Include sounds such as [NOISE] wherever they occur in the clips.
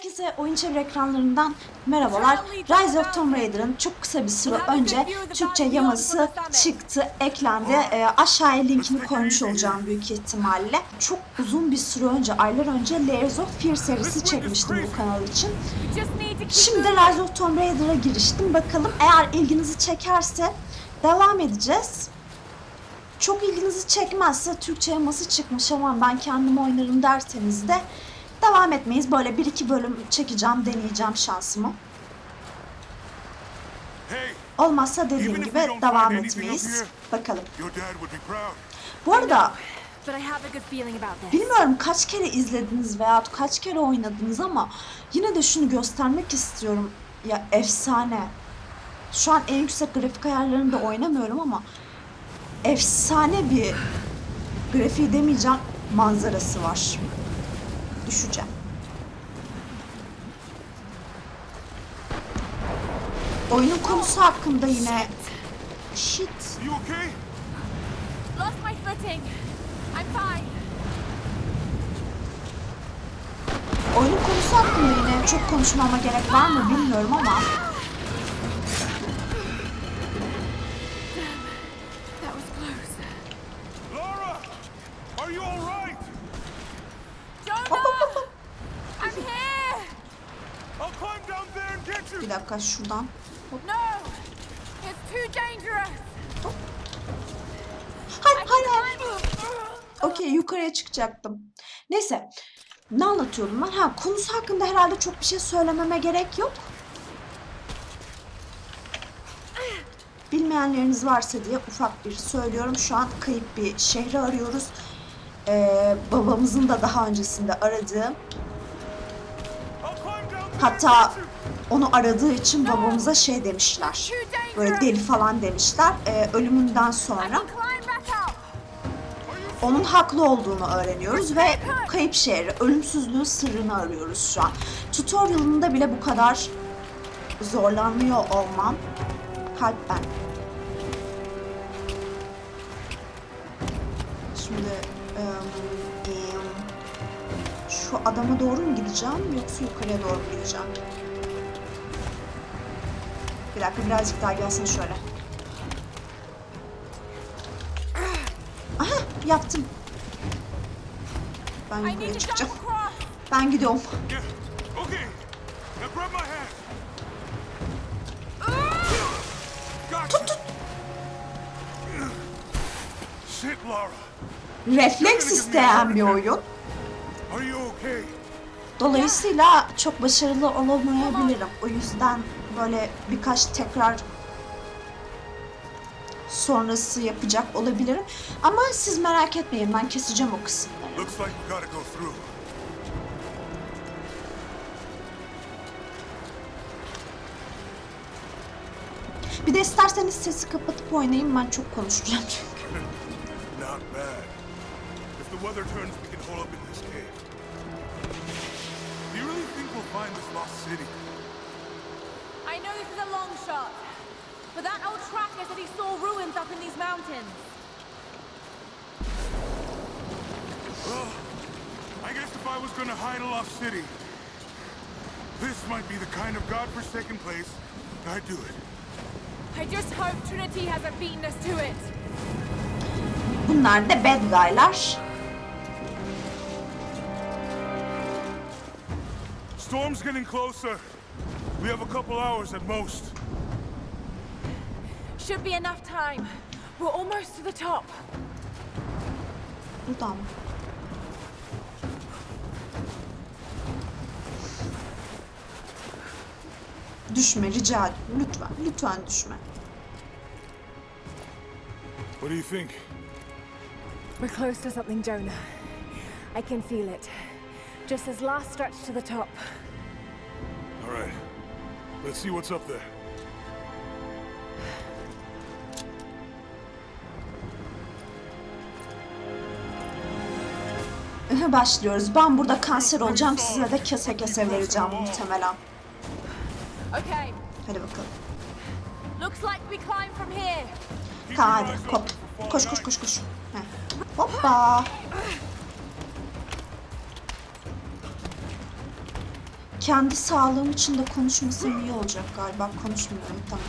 Herkese oyun çevre ekranlarından merhabalar. Rise of Tomb Raider'ın çok kısa bir süre önce Türkçe yaması çıktı, eklendi. Ee, aşağıya linkini koymuş olacağım büyük ihtimalle. Çok uzun bir süre önce, aylar önce Layers of Fear serisi çekmiştim bu kanal için. Şimdi Rise of Tomb Raider'a giriştim. Bakalım eğer ilginizi çekerse devam edeceğiz. Çok ilginizi çekmezse Türkçe yaması çıkmış ama ben kendim oynarım derseniz de devam etmeyiz. Böyle bir iki bölüm çekeceğim, deneyeceğim şansımı. Olmazsa dediğim gibi devam etmeyiz. Bakalım. Bu arada bilmiyorum kaç kere izlediniz veya kaç kere oynadınız ama yine de şunu göstermek istiyorum. Ya efsane. Şu an en yüksek grafik ayarlarında oynamıyorum ama efsane bir grafiği demeyeceğim manzarası var. Düşeceğim. Oyunun konusu hakkında yine shit. You okay? Lost my footing. I'm fine. Oyunun konusu hakkında yine çok konuşmama gerek var mı bilmiyorum ama Bir dakika şuradan. No, it's too dangerous. Hayır hayır hayır. Okey yukarıya çıkacaktım. Neyse. Ne anlatıyordum ben? Ha konusu hakkında herhalde çok bir şey söylememe gerek yok. Bilmeyenleriniz varsa diye ufak bir söylüyorum. Şu an kayıp bir şehri arıyoruz. Ee, babamızın da daha öncesinde aradığı Hatta. Onu aradığı için babamıza şey demişler. Böyle deli falan demişler. Ee, ölümünden sonra onun haklı olduğunu öğreniyoruz ve kayıp şehri, ölümsüzlüğün sırrını arıyoruz şu an. Tutorial'ında bile bu kadar zorlanmıyor olmam. Kalp ben. Şimdi em, şu adama doğru mu gideceğim yoksa yukarıya doğru mu gideceğim? Bir dakika birazcık daha gelsin şöyle. Aha yaptım. Ben yukarıya çıkacağım. Ben gidiyorum. Shit, Laura. Refleks isteyen bir oyun. Dolayısıyla çok başarılı olamayabilirim. O yüzden böyle birkaç tekrar sonrası yapacak olabilirim. Ama siz merak etmeyin ben keseceğim o kısımları. Bir de isterseniz sesi kapatıp oynayın ben çok konuşacağım çünkü. I know this is a long shot, but that old tracker said he saw ruins up in these mountains. Well, I guess if I was gonna hide a lost city, this might be the kind of godforsaken place I'd do it. I just hope Trinity hasn't beaten us to it. Bunlar da bad guy'lar. Storm's getting closer. We have a couple hours at most. Should be enough time. We're almost to the top. Buradan. Düşme rica ediyorum. Lütfen, lütfen düşme. What do you think? We're close to something, Jonah. I can feel it. Just this last stretch to the top. All right. Let's see what's up there. [LAUGHS] Başlıyoruz. Ben burada kanser olacağım. Size de kese kese vereceğim muhtemelen. Okay, Hadi bakalım. looks like we climb from here. Hadi kop. Koş koş koş koş. Heh. Hoppa. Kendi sağlığım için de konuşmasam iyi olacak galiba. Konuşmuyorum tamam.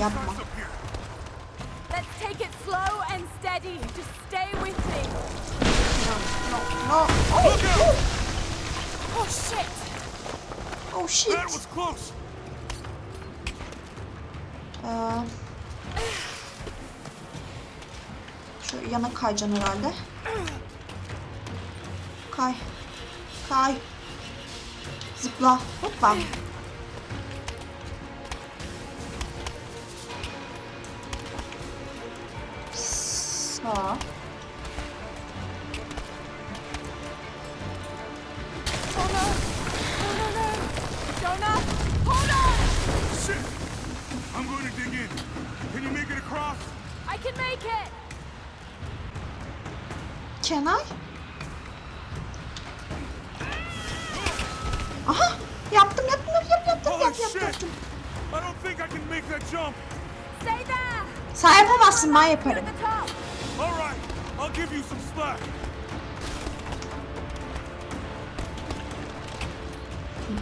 Yapma. Let's take it slow and steady. Just stay with me. No. Oh, Look out! Oh shit! oh shit. That was close. Ee, şu yana kayacaksın herhalde. Kay. Kay. Zıpla. Hoppa. Sağ. Oh no! Aha! Yaptım, yaptım, yaptım, yaptım, Holy yaptım, yaptım, shit! yaptım. I don't think I can make that jump. Stay there! Sen yapamazsın, ben yaparım. at the top! All right, I'll give you some slack.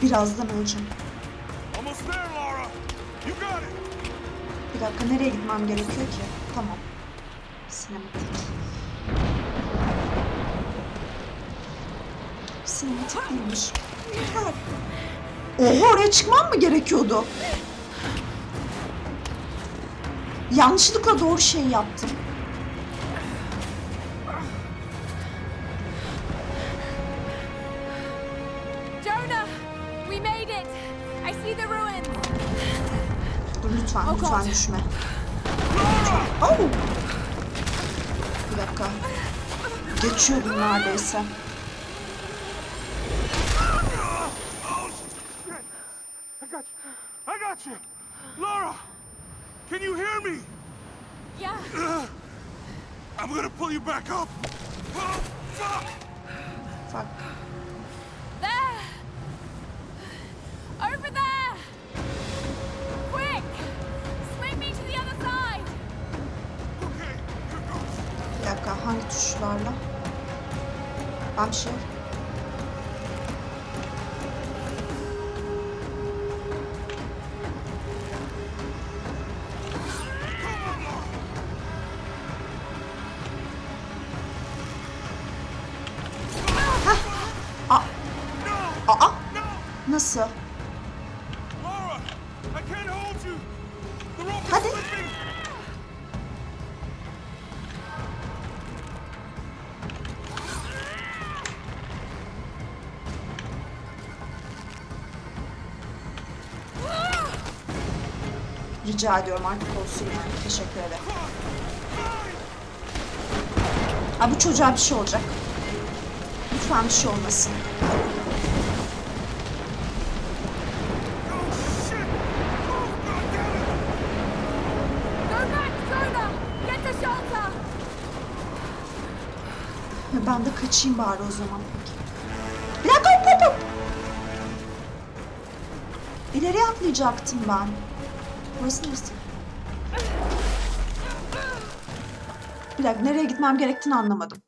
Birazdan öleceğim. Almost there, Laura. You got it. Bir dakika, nereye gitmem gerekiyor ki? Tamam. Sinematik. Sinematik değilmiş. Oha oraya çıkmam mı gerekiyordu? Yanlışlıkla doğru şeyi yaptım. Jonah! We made it! I see the ruins! Dur lütfen, Oh lütfen God. düşme. Oh! Bir dakika. Geçiyordum neredeyse. Ben bir Rica ediyorum artık olsun yani. Teşekkür ederim. Aa, bu çocuğa bir şey olacak. Lütfen bir şey olmasın. Ben de kaçayım bari o zaman. Bir dakika hop hop hop. İleriye atlayacaktım ben. Burası neresi? Bir dakika nereye gitmem gerektiğini anlamadım.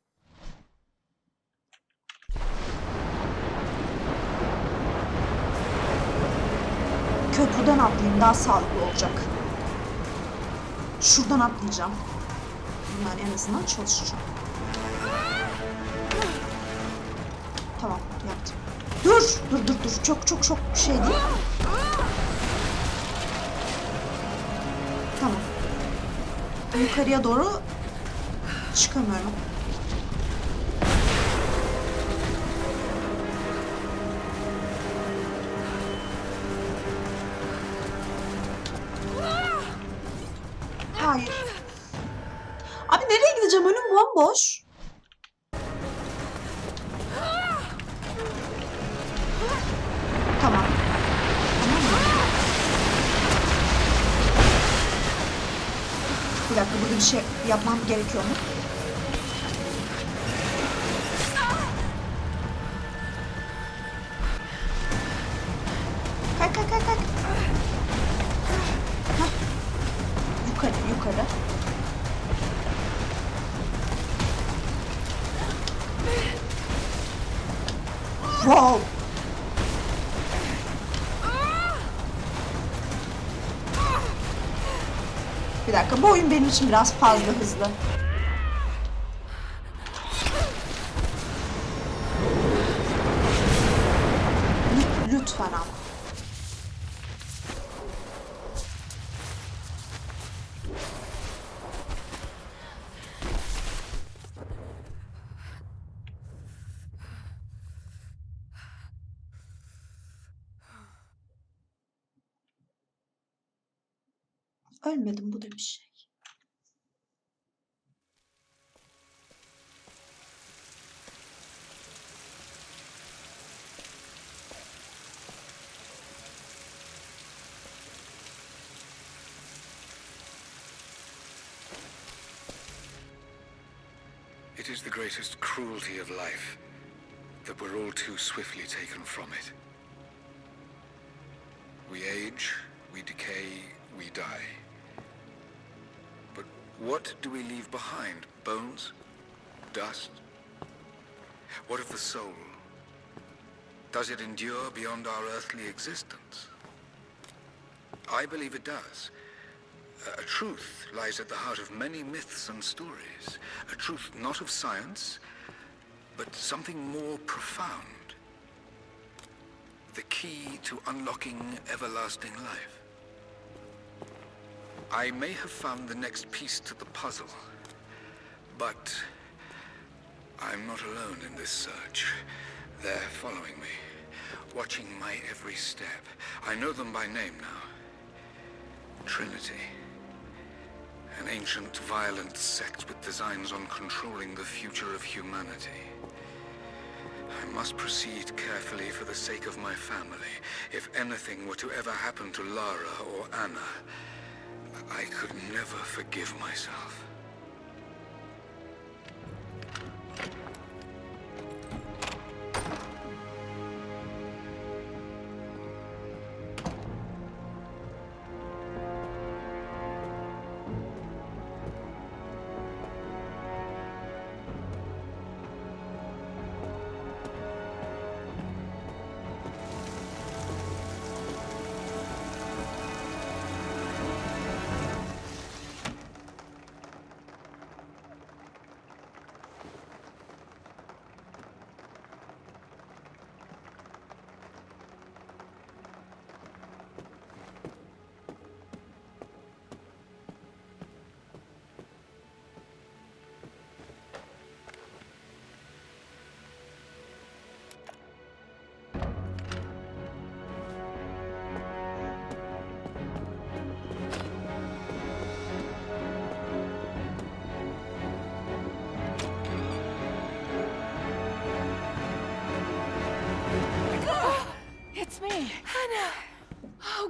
Köprüden atlayayım daha sağlıklı olacak. Şuradan atlayacağım. Yani en azından çalışacağım. Tamam yaptım. Dur dur dur dur çok çok çok şey değil. Yukarıya doğru çıkamıyorum. Gerekiyor mu? Kalk kalk kalk kalk. Hah. Yukarı yukarı. Wow. Bu oyun benim için biraz fazla hızlı. Ölmedim bu da bir şey. It is the greatest cruelty of life that we're all too swiftly taken from it. We age, we decay, we die. What do we leave behind? Bones? Dust? What of the soul? Does it endure beyond our earthly existence? I believe it does. A truth lies at the heart of many myths and stories. A truth not of science, but something more profound. The key to unlocking everlasting life. I may have found the next piece to the puzzle, but I'm not alone in this search. They're following me, watching my every step. I know them by name now. Trinity. An ancient, violent sect with designs on controlling the future of humanity. I must proceed carefully for the sake of my family. If anything were to ever happen to Lara or Anna, I could never forgive myself.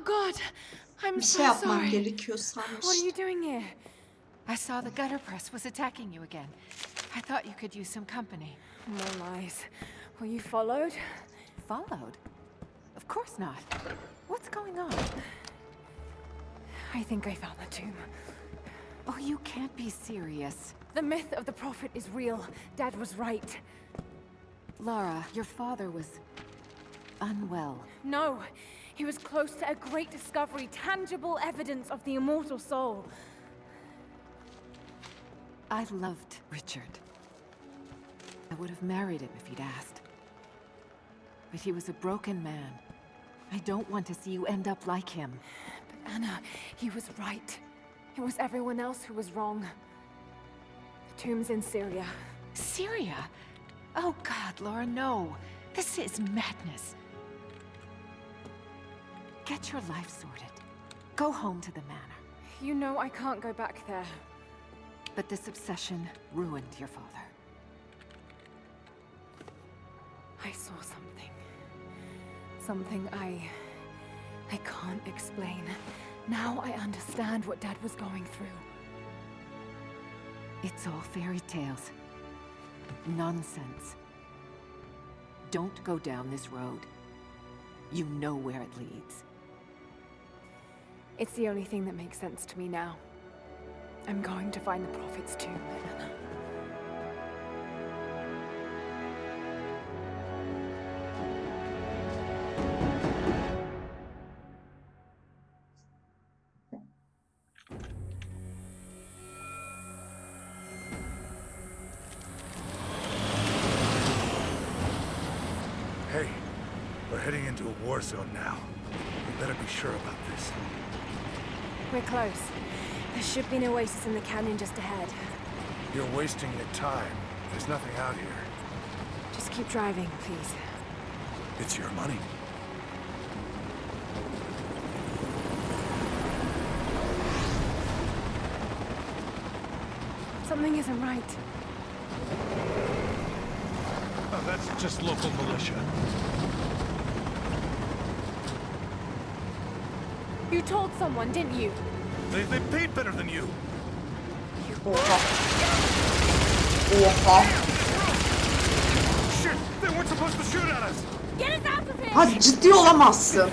God, I'm Bir so şey yapmam sorry. gerekiyor What are you doing here? I saw the gutter press was attacking you again. I thought you could use some company. No lies. Were you followed? Followed? Of course not. What's going on? I think I found the tomb. Oh, you can't be serious. The myth of the prophet is real. Dad was right. Lara, your father was unwell. No, he was close to a great discovery, tangible evidence of the immortal soul. I loved Richard. I would have married him if he'd asked. But he was a broken man. I don't want to see you end up like him. But Anna, he was right. It was everyone else who was wrong. The tomb's in Syria. Syria? Oh God, Laura, no. This is madness. Get your life sorted. Go home to the manor. You know I can't go back there. But this obsession ruined your father. I saw something. Something I... I can't explain. Now I understand what Dad was going through. It's all fairy tales. Nonsense. Don't go down this road. You know where it leads. It's the only thing that makes sense to me now. I'm going to find the Prophet's tomb, Hey, we're heading into a war zone now. We better be sure about this. We're close. There should be an oasis in the canyon just ahead. You're wasting your time. There's nothing out here. Just keep driving, please. It's your money. Something isn't right. Oh, that's just local militia. You told someone, didn't you? They, they paid better than you. Oha. Oha. Shit! They weren't supposed to shoot at us! Get us out of here! Hadi ciddi olamazsın.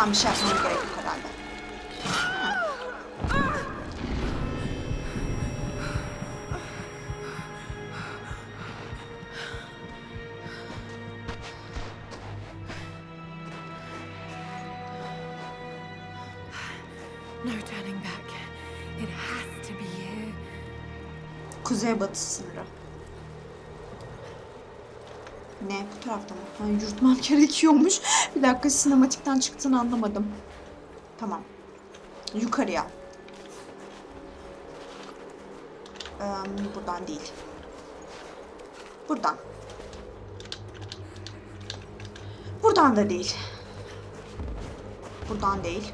Tam bir şey yapmam gerek yok herhalde. No turning back. It has to be here. Kuzeybatı sınırı. Ne? Bu tarafta mı? Ha, yürütmem gerekiyormuş. Bir dakika sinematikten çıktığını anlamadım. Tamam. Yukarıya. Ee, buradan değil. Buradan. Buradan da değil. Buradan değil.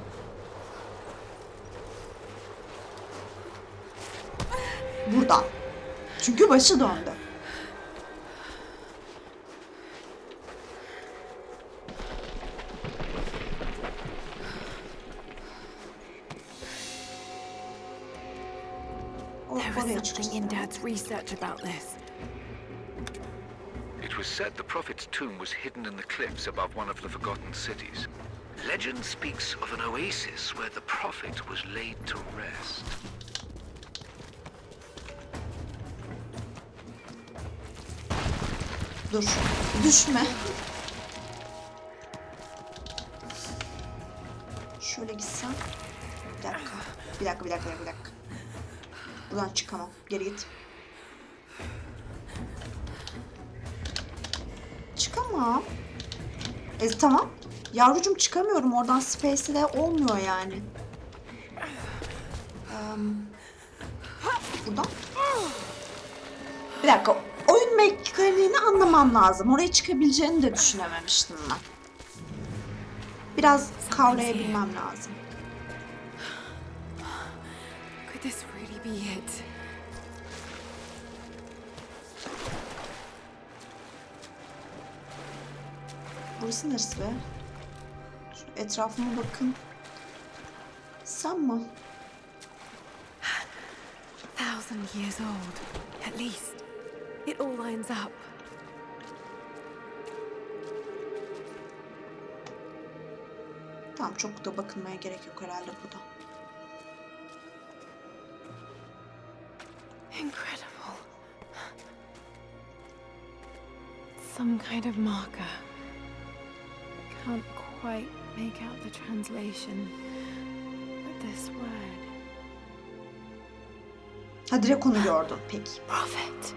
Buradan. Çünkü başı döndü. Çıkacağız. in Dad's research about this. It was said the Prophet's tomb was hidden in the cliffs above one of the forgotten cities. Legend speaks of an oasis where the Prophet was laid to rest. Dur. Düşme. Şöyle gitsem. Bir dakika. Bir dakika, bir dakika, bir dakika. Buradan çıkamam. Geri git. Çıkamam. E tamam. Yavrucuğum çıkamıyorum. Oradan space de olmuyor yani. Em, buradan. Bir dakika. Oyun mekaniğini anlamam lazım. Oraya çıkabileceğini de düşünememiştim ben. Biraz kavrayabilmem lazım. Could this really be it? Burası neresi be? Şu etrafıma bakın. Sen mi? Thousand years old, at least. It all lines up. Tamam çok da bakınmaya gerek yok herhalde burada. Incredible. Some kind of marker. Quite make out the translation. But this word. Ha direkt onu peki. Prophet.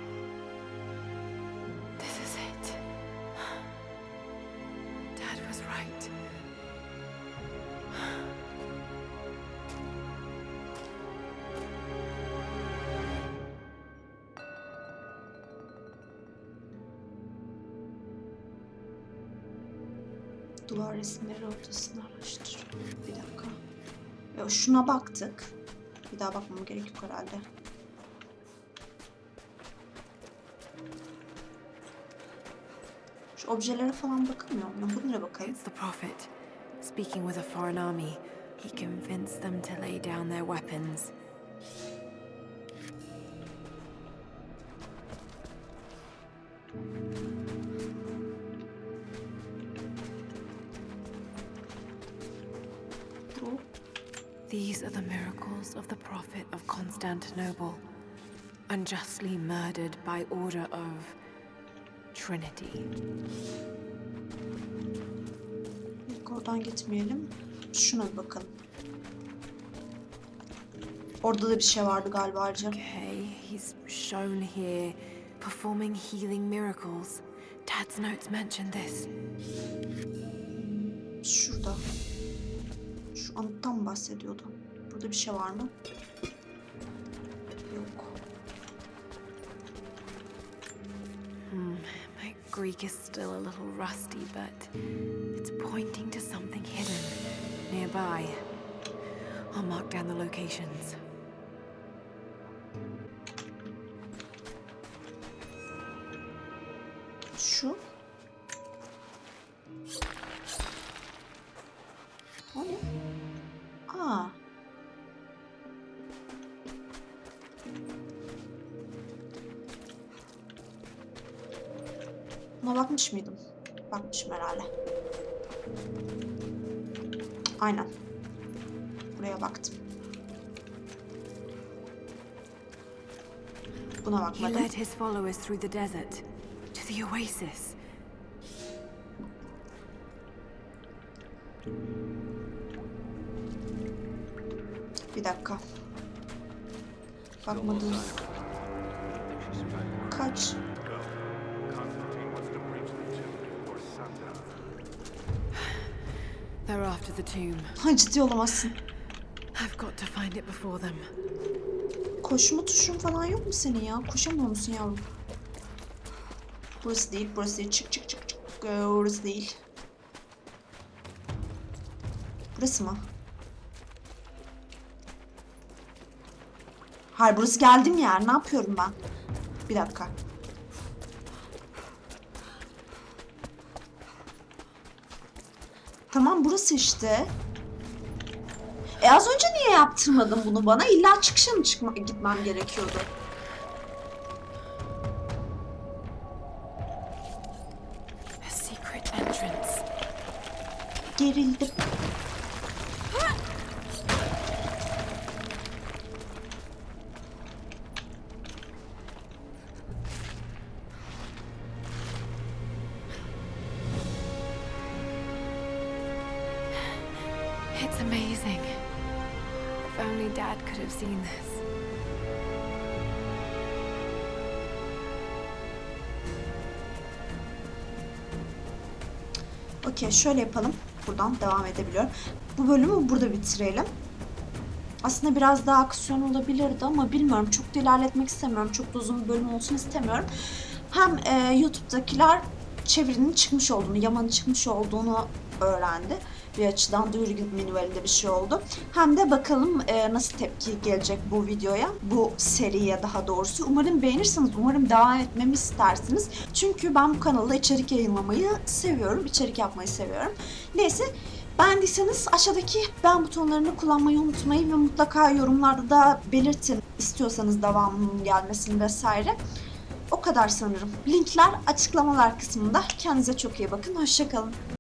This is it. Dad was right. Duvar resimleri ortasını araştır. Bir dakika. Ya şuna baktık. Bir daha bakmam gerek yok herhalde. Şu objelere falan bakamıyor muyum? Bunlara bakalım. It's the Prophet. Speaking with a foreign army, he convinced them to lay down their weapons. These are the miracles of the Prophet of Constantinople, unjustly murdered by order of Trinity. Yok, oradan gitmeyelim. Şuna bir bakalım. Orada da bir şey vardı galiba ayrıca. Okay, he's shown here performing healing miracles. Dad's notes mention this. Şurada. Anıttan bahsediyordu. Burada bir şey var mı? Yok. My Greek is still a little rusty, but it's pointing to something hidden nearby. I'll mark down the locations. Bakmadım. led his followers through the desert to the oasis. Bir dakika. Bakmadım. Kaç? They're after the tomb. Ha ciddi olamazsın. I've got to find it before them. Koşma tuşun falan yok mu senin ya? Koşamıyor musun yavrum? Burası değil, burası değil. Çık çık çık çık. Ee, Orası değil. Burası mı? Hayır burası geldim yer. Ne yapıyorum ben? Bir dakika. Tamam burası işte. E az önce niye yaptırmadın bunu bana? İlla çıkışa mı çıkma, gitmem gerekiyordu? Gerildim. Okey şöyle yapalım. Buradan devam edebiliyorum. Bu bölümü burada bitirelim. Aslında biraz daha aksiyon olabilirdi ama bilmiyorum. Çok da ilerletmek istemiyorum. Çok da uzun bir bölüm olsun istemiyorum. Hem e, YouTube'dakiler çevirinin çıkmış olduğunu, Yaman'ın çıkmış olduğunu öğrendi. Bir açıdan duyuru minvalinde bir şey oldu. Hem de bakalım e, nasıl tepki gelecek bu videoya, bu seriye daha doğrusu. Umarım beğenirsiniz, umarım devam etmemi istersiniz. Çünkü ben bu kanalda içerik yayınlamayı seviyorum, içerik yapmayı seviyorum. Neyse, beğendiyseniz aşağıdaki beğen butonlarını kullanmayı unutmayın ve mutlaka yorumlarda da belirtin istiyorsanız devamının gelmesini vesaire. O kadar sanırım. Linkler açıklamalar kısmında. Kendinize çok iyi bakın. Hoşçakalın.